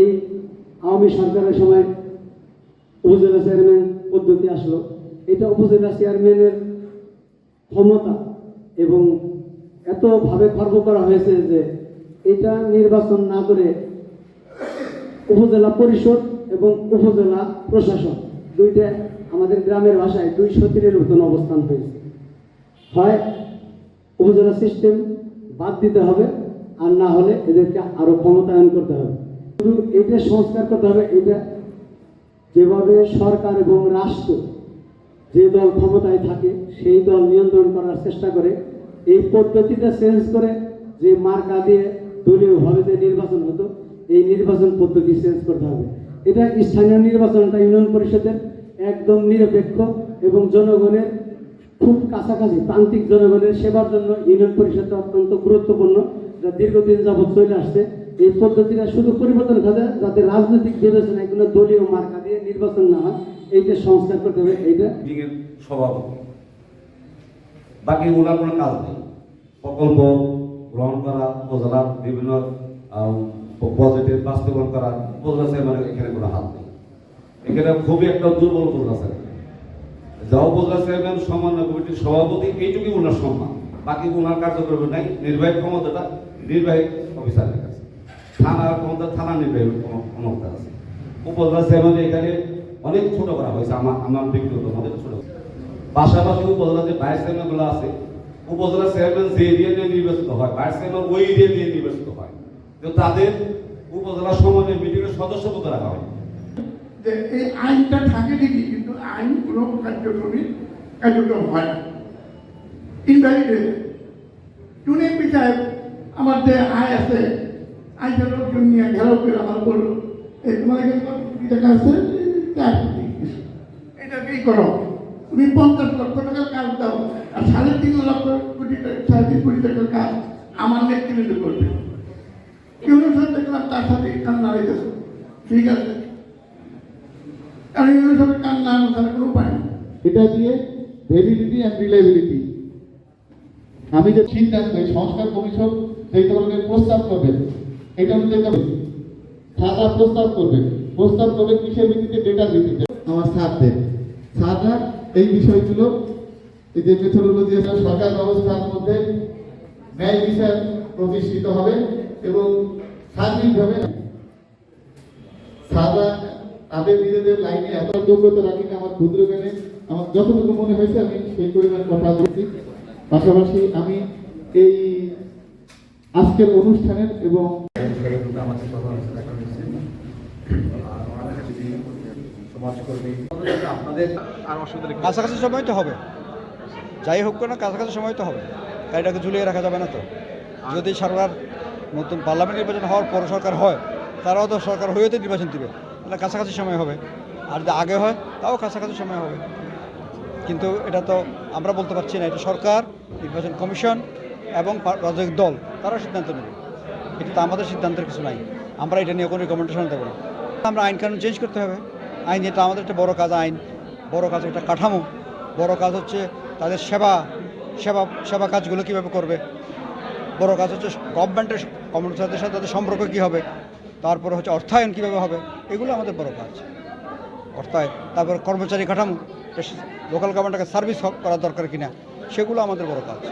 এই আওয়ামী সরকারের সময় উপজেলা চেয়ারম্যান পদ্ধতি আসলো। এটা উপজেলা চেয়ারম্যানের ক্ষমতা এবং এতভাবে খর্ব করা হয়েছে যে এটা নির্বাচন না করে উপজেলা পরিষদ এবং উপজেলা প্রশাসন দুইটা আমাদের গ্রামের ভাষায় দুই সতীরের মতন অবস্থান হয়েছে। হয় উপজেলা সিস্টেম বাদ দিতে হবে আর না হলে এদেরকে আরও ক্ষমতায়ন করতে হবে। শুধু এটা সংস্কার করতে হবে, এটা যেভাবে সরকার এবং রাষ্ট্র যে দল ক্ষমতায় থাকে, সেই দল নিয়ন্ত্রণ করার চেষ্টা করে, এই পদ্ধতিটা চেঞ্জ করে যে মার্কা দিয়ে দলীয়ভাবে যে নির্বাচন হতো, এই নির্বাচন পদ্ধতি চেঞ্জ করতে হবে। এটা স্থানীয় নির্বাচনটা ইউনিয়ন পরিষদের একদম নিরপেক্ষ এবং জনগণের খুব কাছাকাছি, প্রান্তিক জনগণের সেবার জন্য ইউনিয়ন পরিষদটা অত্যন্ত গুরুত্বপূর্ণ। যা দীর্ঘদিন যাবৎ চলে আসছে এই পদ্ধতিটা শুধু পরিবর্তন ঘটে যাতে রাজনৈতিক বিবেচনা এগুলো দলীয় মার্কা দিয়ে নির্বাচন না হয়, এইটা সংস্কার করতে হবে, এইটা সভাপতি বাকি ওনার কোনো কাজ নেই। প্রকল্প গ্রহণ করা উপজেলার বিভিন্ন বাজেটের বাস্তবায়ন করা, উপজেলা চেয়ারম্যানের এখানে কোনো হাত নেই। এখানে খুবই একটা দুর্বল উপজেলা চেয়ারম্যান যা উপজেলা চেয়ারম্যান সমন্বয় কমিটির সভাপতি, এইটুকুই ওনার সম্মান। বাকি ওনার কার্যক্রম নাই, নির্বাহী ক্ষমতাটা নির্বাহী অফিসারের। কাছে থানার ক্ষমতা থানা ক্ষম- ক্ষমতা আছে। উপজেলা চেয়ারম্যান এখানে অনেক ছোট করা হয়েছে, আমার আমার ব্যক্তিগত মতে ছোট। পাশাপাশি উপজেলা যে ভাইস চেয়ারম্যানগুলো আছে, উপজেলা চেয়ারম্যান যে এরিয়া নিয়ে নির্বাচিত হয় ভাইস চেয়ারম্যান ওই এরিয়া নিয়ে নির্বাচিত হয়। তো তাদের উপজেলা সমন্বয় মিটিংয়ের সদস্য পদ রাখা হয়। এই আইনটা থাকে ঠিকই, কিন্তু আইন কোনো কার্যক্রমে কার্যক্রম হয় না। ইনভ্যালিড টুনে পিছায় আমার যে আয় আছে আইনটা লোকজন নিয়ে আমার বলল এটা কি করো? তুমি পঞ্চাশ আর তিন টাকা আমার তার সাথে ঠিক আছে। কারণ কোনো এটা দিয়ে আমি যে সংস্কার কমিশন সেই ধরনের প্রস্তাব করবে। এটা অনুযায়ী তবে সাদা প্রস্তাব করবে। প্রস্তাব করবে কিসের ভিত্তিতে ডেটা ভিত্তিতে? আমার স্যারদের। স্যাররা এই বিষয়গুলো, এই যে মেথোডোলজি সরকার ব্যবস্থার মধ্যে ন্যায় বিচার প্রতিষ্ঠিত হবে এবং সার্বিকভাবে সাদা তাদের নিজেদের লাইনে এত যোগ্যতা রাখি না আমার ক্ষুদ্র জ্ঞানে। আমার যতটুকু মনে হয়েছে, আমি সেই পরিমাণ কথা বলছি। পাশাপাশি আমি এই আজকের অনুষ্ঠানের এবং আমাদের। কাছাকাছি সময় তো হবে। যাই হোক না, কাছাকাছি সময় তো হবে। এটাকে ঝুলিয়ে রাখা যাবে না তো। যদি সরকার নতুন পার্লামেন্ট নির্বাচন হওয়ার পর সরকার হয়, তারাও তো সরকার হয়েও তো নির্বাচন দিবে। তাহলে কাছাকাছি সময় হবে। আর যদি আগে হয়, তাও কাছাকাছি সময় হবে। কিন্তু এটা তো আমরা বলতে পারছি না। এটা সরকার, নির্বাচন কমিশন এবং রাজনৈতিক দল। তারা সিদ্ধান্ত নেবে? এটা তো আমাদের সিদ্ধান্তের কিছু নাই। আমরা এটা নিয়ে কোনো রিকমেন্ডেশন দেবো না। আমরা আইন কানুন চেঞ্জ করতে হবে। আইন এটা আমাদের একটা বড় কাজ আইন। বড় কাজ একটা কাঠামো। বড় কাজ হচ্ছে তাদের সেবা সেবা সেবা কাজগুলো কীভাবে করবে? বড় কাজ হচ্ছে গভর্নমেন্টের কমিউনিটির সাথে তাদের সম্পর্ক কী হবে? তারপরে হচ্ছে অর্থায়ন কীভাবে হবে? এগুলো আমাদের বড় কাজ। অর্থায়ন। তারপর কর্মচারী কাঠামো। লোকাল গভর্নমেন্টকে সার্ভিস করা দরকার কিনা? সেগুলো আমাদের বড় কাজ।